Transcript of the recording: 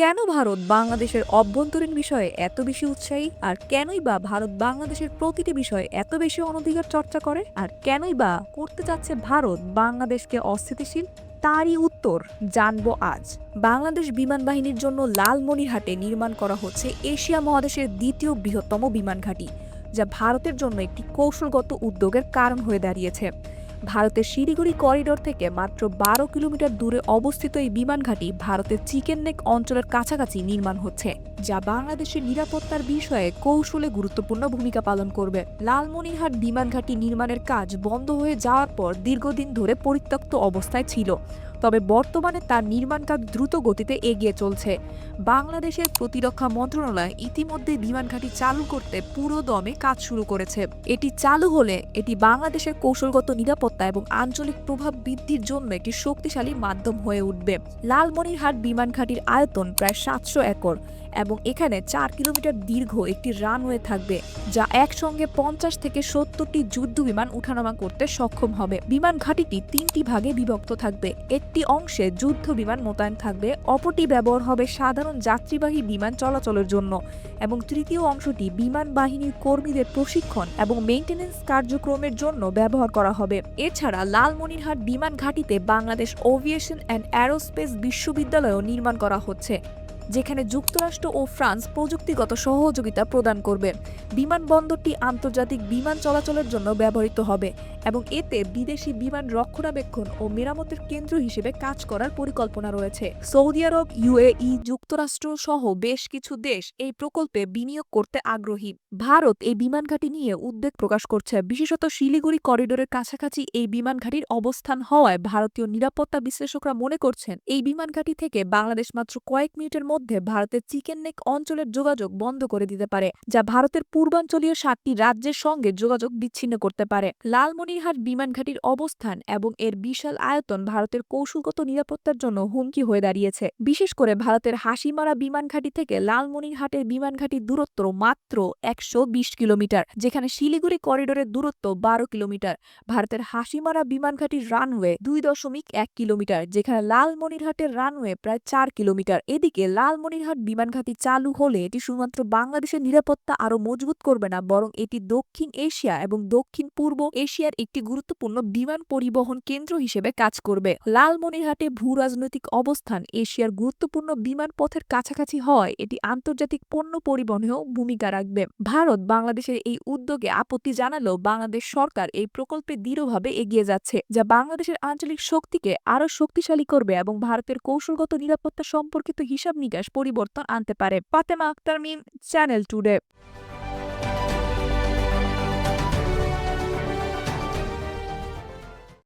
কেন ভারত বাংলাদেশের অভ্যন্তরীণ বিষয়ে এত বেশি উৎসাহী? আর কেনই বা ভারত বাংলাদেশের প্রতিটি বিষয়ে এত বেশি অনধিকার চর্চা করে? আর কেনই বা করতে চাচ্ছে ভারত বাংলাদেশকে অস্থিতিশীল? তারই উত্তর জানব আজ। বাংলাদেশ বিমান বাহিনীর জন্য লালমনিরহাটে নির্মাণ করা হচ্ছে এশিয়া মহাদেশের দ্বিতীয় বৃহত্তম বিমান ঘাঁটি, যা ভারতের জন্য একটি কৌশলগত উদ্যোগের কারণ হয়ে দাঁড়িয়েছে। ভারতের শিলিগুড়ি করিডোর থেকে মাত্র বারো কিলোমিটার দূরে অবস্থিত এই বিমান ঘাঁটি ভারতের চিকেন নেক অঞ্চলের কাছাকাছি নির্মাণ হচ্ছে, যা বাংলাদেশের নিরাপত্তার বিষয়ে কৌশলে গুরুত্বপূর্ণ ভূমিকা পালন করবে। লালমনিরহাট বিমান ঘাঁটি নির্মাণের কাজ বন্ধ হয়ে যাওয়ার পর দীর্ঘদিন ধরে পরিত্যক্ত অবস্থায় ছিল। তবে বর্তমানে তার নির্মাণ কাজ দ্রুত গতিতে এগিয়ে চলছে। বাংলাদেশের প্রতিরক্ষা মন্ত্রণালয় ইতিমধ্যে বিমান ঘাঁটি চালু করতে পুরো দমে কাজ শুরু করেছে। এটি চালু হলে এটি বাংলাদেশের কৌশলগত নিরাপত্তা এবং আঞ্চলিক প্রভাব বৃদ্ধির জন্য একটি শক্তিশালী মাধ্যম হয়ে উঠবে। লালমনিরহাট বিমান ঘাঁটির আয়তন প্রায় সাতশো একর এবং এখানে চার কিলোমিটার দীর্ঘ একটি রানওয়ে থাকবে, যা একসঙ্গে পঞ্চাশ থেকে সত্তরটি যুদ্ধ বিমান উঠানামা করতে সক্ষম হবে। বিমান ঘাঁটিটি তিনটি ভাগে বিভক্ত থাকবে। একটি অংশে যুদ্ধ বিমান মোতায়েন থাকবে, অপরটি ব্যবহার হবে সাধারণ যাত্রীবাহী বিমান চলাচলের জন্য এবং তৃতীয় অংশটি বিমান বাহিনীর কর্মীদের প্রশিক্ষণ এবং মেইনটেনেন্স কার্যক্রমের জন্য ব্যবহার করা হবে। এছাড়া লালমনিরহাট বিমান ঘাঁটিতে বাংলাদেশ ওভিয়েশন অ্যান্ড অ্যারোস্পেস বিশ্ববিদ্যালয়ও নির্মাণ করা হচ্ছে। যেখানে যুক্তরাষ্ট্র ও ফ্রান্স প্রযুক্তিগত সহযোগিতা প্রদান করবে। বিমানবন্দরটি আন্তর্জাতিক বিমান চলাচলের জন্য ব্যবহৃত হবে এবং এতে বিদেশি বিমান রক্ষণাবেক্ষণ ও মেরামতের কেন্দ্র হিসেবে কাজ করার পরিকল্পনা রয়েছে। সৌদি আরব ইউএই যুক্তরাষ্ট্র সহ বেশ কিছু দেশ এই প্রকল্পে বিনিয়োগ করতে আগ্রহী। ভারত এই বিমান ঘাঁটি নিয়ে উদ্বেগ প্রকাশ করছে। বিশেষত শিলিগুড়ি করিডোরের কাছাকাছি এই বিমান ঘাঁটির অবস্থান হওয়ায় ভারতীয় নিরাপত্তা বিশ্লেষকরা মনে করছেন, এই বিমান ঘাঁটি থেকে বাংলাদেশ মাত্র কয়েক মিনিটের মধ্যে ভারতের চিকেন নেক অঞ্চলের যোগাযোগ বন্ধ করে দিতে পারে, যা ভারতের পূর্বাঞ্চলীয় সাতটি রাজ্যের সঙ্গে যোগাযোগ বিচ্ছিন্ন করতে পারে। লালমনিরহাট বিমানঘাটির অবস্থান এবং এর বিশাল আয়তন ভারতের কৌশলগত নিরাপত্তার জন্য হুমকি হয়ে দাঁড়িয়েছে। বিশেষ করে ভারতের হাসিমারা বিমানঘাটি থেকে লালমনিরহাটের বিমান ঘাঁটির দূরত্ব মাত্র একশো বিশ কিলোমিটার, যেখানে শিলিগুড়ি করিডোরের দূরত্ব বারো কিলোমিটার। ভারতের হাসিমারা বিমানঘাটির রানওয়ে দুই দশমিক এক কিলোমিটার, যেখানে লালমনিরহাটের রানওয়ে প্রায় চার কিলোমিটার। এদিকে লালমনিরহাট বিমান ঘাঁটি চালু হলে এটি শুধুমাত্র বাংলাদেশের নিরাপত্তা আরও মজবুত করবে না, বরং এটি দক্ষিণ এশিয়া এবং দক্ষিণ পূর্ব এশিয়ার একটি গুরুত্বপূর্ণ বিমান পরিবহন কেন্দ্র হিসেবে কাজ করবে। লালমনিরহাটে ভূ রাজনৈতিক অবস্থান এশিয়ার গুরুত্বপূর্ণ বিমান পথের কাছাকাছি হয় এটি আন্তর্জাতিক পণ্য পরিবহনেও ভূমিকা রাখবে। ভারত বাংলাদেশের এই উদ্যোগে আপত্তি জানালেও বাংলাদেশ সরকার এই প্রকল্পে দৃঢ়ভাবে এগিয়ে যাচ্ছে, যা বাংলাদেশের আঞ্চলিক শক্তিকে আরও শক্তিশালী করবে এবং ভারতের কৌশলগত নিরাপত্তা সম্পর্কিত হিসাব নিকাশ পরিবর্তন আনতে পারে। Fatema Akter Mim Channel Today